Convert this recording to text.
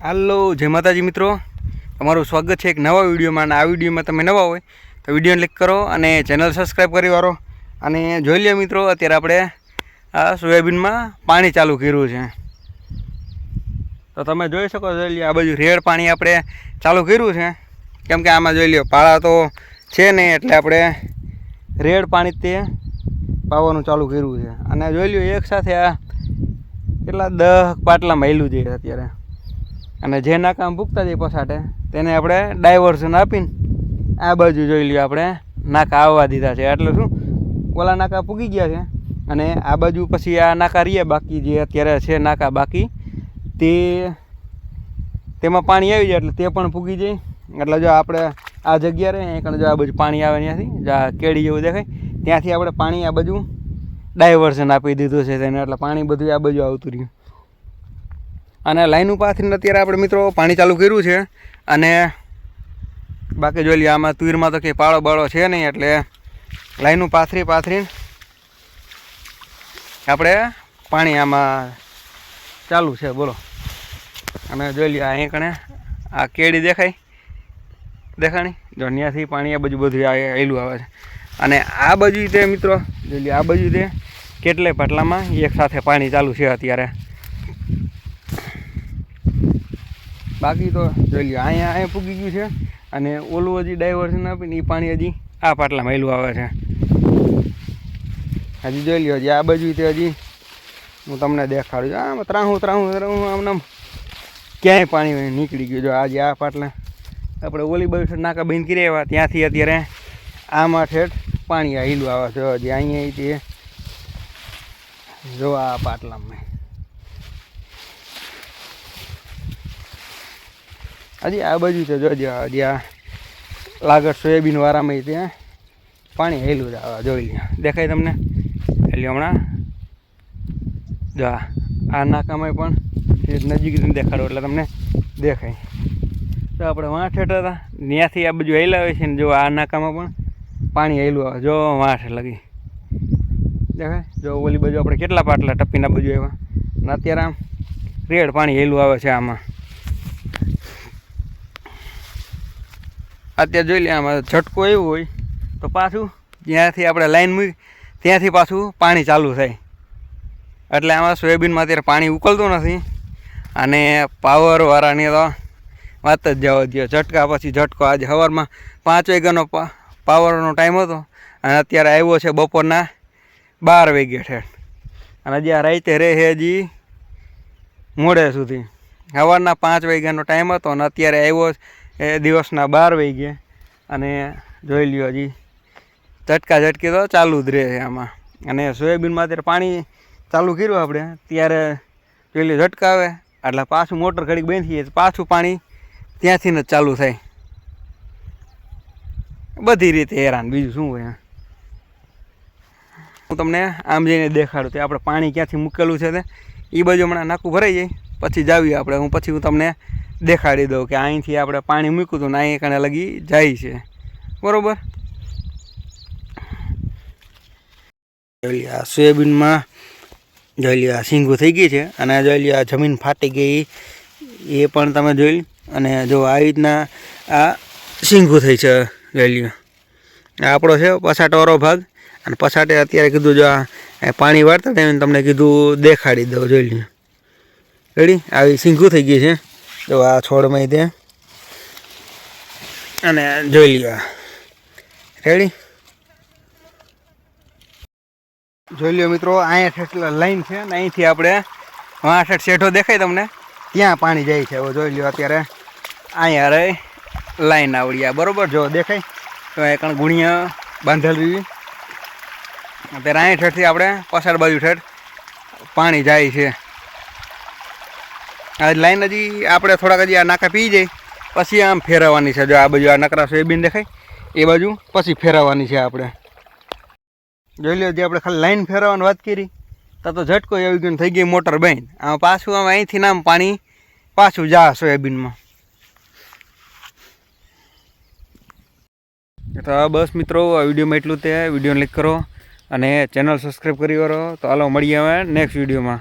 હાલો, જય માતાજી મિત્રો. તમારું સ્વાગત છે એક નવા વિડીયોમાં અને આ વિડીયોમાં તમે નવા હોય તો વીડિયો ક્લિક કરો અને ચેનલ સબસ્ક્રાઈબ કરી વાળો. અને જોઈ લ્યો મિત્રો, અત્યારે આપણે આ સોયાબીનમાં પાણી ચાલુ કર્યું છે. તો તમે જોઈ શકો જોઈ લ્યો, આ બાજુ રેડ પાણી આપણે ચાલુ કર્યું છે. કેમ કે આમાં જોઈ લ્યો, પાળા તો છે નહીં એટલે આપણે રેડ પાણી તે પાવાનું ચાલુ કર્યું છે. અને જોઈ લ્યો, એક સાથે આ કેટલા દહ પાટલા માયલું છે અત્યારે. અને જે નાકામ ભૂગતા જાય પછાટે, તેને આપણે ડાયવર્ઝન આપીને આ બાજુ જોઈ લ્યો આપણે, નાકા આવવા દીધા છે. એટલે શું? ઓલા નાકા પૂગી ગયા છે અને આ બાજુ પછી આ નાકા રહીએ બાકી જે અત્યારે છે નાકા બાકી, તે તેમાં પાણી આવી જાય એટલે તે પણ પૂગી જાય. એટલે જો આપણે આ જગ્યા રહે અહીં જો આ બાજુ પાણી આવે ત્યાંથી, જો આ કેડી જેવું દેખાય, ત્યાંથી આપણે પાણી આ બાજુ ડાયવર્ઝન આપી દીધું છે તેને, એટલે પાણી બધું આ બાજુ આવતું રહ્યું. અને લાઈન પાથરીને અત્યારે આપણે મિત્રો પાણી ચાલુ કર્યું છે અને બાકી જોઈ લઈએ આમાં તુરમાં તો કંઈ પાળો બાળો છે નહીં, એટલે લાઈનું પાથરી પાથરીને આપણે પાણી આમાં ચાલુ છે, બોલો. અને જોઈ લઈએ અહીં કણે આ કેડી દેખાય, દેખાણી? જો ત્યાંથી પાણી આ બાજુ બધું આવેલું આવે છે. અને આ બાજુ તે મિત્રો, જોઈ લઈએ આ બાજુ તે કેટલાય પાટલામાં એક સાથે પાણી ચાલુ છે અત્યારે. બાકી તો જોઈ લ્યો, અહીંયા અહીંયા પૂગી ગયું છે અને ઓલું હજી ડાયવર્ઝન આપીને એ પાણી હજી આ પાટલામાં મહેલું આવે છે. હજી જોઈ લ્યો, હજી આ બાજુ તે હજી હું તમને દેખાડું છું. આમ ત્રાહું ત્રાહું ત્રાહું આમ આમ ક્યાંય પાણી નીકળી ગયું. જો આજે આ પાટલા આપણે ઓલી બાજુ નાકા બંધ કરી આવ્યા, ત્યાંથી અત્યારે આમાં ઠેઠ પાણી આવેલું આવે છે. હજી અહીંયા તે જો આ પાટલામાં. હજી આ બાજુ છે જોજો હજી આ લાગત સોયાબીન વારામાં ત્યાં પાણી હેલું જ આવે જોઈ લે દેખાય તમને? એટલે હમણાં? જો આ નાકામાં પણ નજીક દેખાડો એટલે તમને દેખાય. તો આપણે વાંઠ હેઠા હતા. ત્યાંથી આ બાજુ હેલા હોય છે ને જો આ નાકામાં પણ પાણી હેલું આવે. જો વાંઠ લગી. દેખાય? જો ઓલી બાજુ આપણે કેટલા પાટલા ટપ્પીના બાજુ એવા અને અત્યારે આમ રેડ પાણી હેલું આવે છે આમાં. અત્યારે જોઈ લે, આમાં ઝટકો એવું હોય, તો પાછું જ્યાંથી આપણે લાઈન મૂકી, ત્યાંથી પાછું પાણી ચાલુ થાય. એટલે આમાં સોયાબીનમાં અત્યારે પાણી ઉકળતું નથી. અને પાવરવાળાની તો વાત જ જવા દો ઝટકા પછી ઝટકો. આજે સવારમાં પાંચ વાગ્યાનો પાવરનો ટાઈમ હતો. અને અત્યારે આવ્યો છે બપોરના બાર વાગ્યા ઠેઠ અને જ્યાં રાતે રહે હજી મોડે સુધી. સવારના પાંચ વાગ્યાનો ટાઈમ હતો અને અત્યારે આવ્યો એ દિવસના બાર વાગ્યે અને જોઈ લ્યો હજી. ઝટકા ઝટકી તો ચાલુ જ રહે છે આમાં. અને સોયાબીનમાં અત્યારે પાણી ચાલુ કર્યું આપણે. ત્યારે જોઈ લ્યો ઝટકા આવે એટલે પાછું મોટર ઘડીક બંધ થઈ પાછું પાણી ત્યાંથી જ ચાલુ થાય. બધી રીતે હેરાન. બીજું શું હોય? હું તમને આમ જઈને દેખાડું તે આપણે પાણી ક્યાંથી મૂકેલું છે તે. એ બાજુ હમણાં નાકું ભરાઈ જાય. પછી જાવીએ આપણે. હું પછી હું તમને દેખાડી દઉં કે અહીંથી આપણે પાણી મૂક્યું હતું ને અહીં કણે લગી જાય છે. બરાબર? જોઈ આ સોયાબીનમાં જોઈ લે આ સિંગું થઈ ગઈ છે અને જોઈ લ્યો, આ જમીન ફાટી ગઈ. એ પણ તમે જોઈ અને જો આવી રીતના આ સિંગું થઈ છે, જોઈ લ્યો. આપણો છે પછાટવાળો ભાગ. અને પછાટે અત્યારે કીધું જો આ પાણી વાળતા ટાઈમે તમને કીધું દેખાડી દઉં, જોઈ લ્યો. રેડી આવી સિંગું થઈ ગઈ છે. જો આ છોડમાં તે અને જોઈ લ્યો રેડી જોઈ લ્યો મિત્રો અહીંયા લાઈન છે ને અહીંથી આપણે વાસઠ શેઠો દેખાય તમને. ત્યાં પાણી જાય છે. જોઈ લ્યો અત્યારે અહીંયા રહે લાઈન આવડી બરોબર? જો દેખાય? તો એ કણ ગુણિયા બાંધેલી અત્યારે અહીંયા ઠેઠથી આપણે પસાર બાજુ ઠેઠ પાણી જાય છે. આ લાઈન હજી આપણે થોડાક હજી આ નાકા પી જાય. પછી આમ ફેરવવાની છે. જો આ બાજુ આ નકરા સોયાબીન દેખાય. એ બાજુ પછી ફેરવવાની છે આપણે. જોઈ લો જે આપણે ખાલી લાઈન ફેરવવાની વાત કરી, તો તો ઝટકો આવી ગયો થઈ ગઈ મોટર બંધ આમ પાછું આમ અહીંથી નામ પાણી પાછું જા સોયાબીનમાં. તો બસ મિત્રો, આ વિડીયોમાં એટલું તે. વીડિયો લાઈક કરો અને ચેનલ સબસ્ક્રાઈબ કરી કરો તો હાલો, મળીએ હવે નેક્સ્ટ વિડીયોમાં.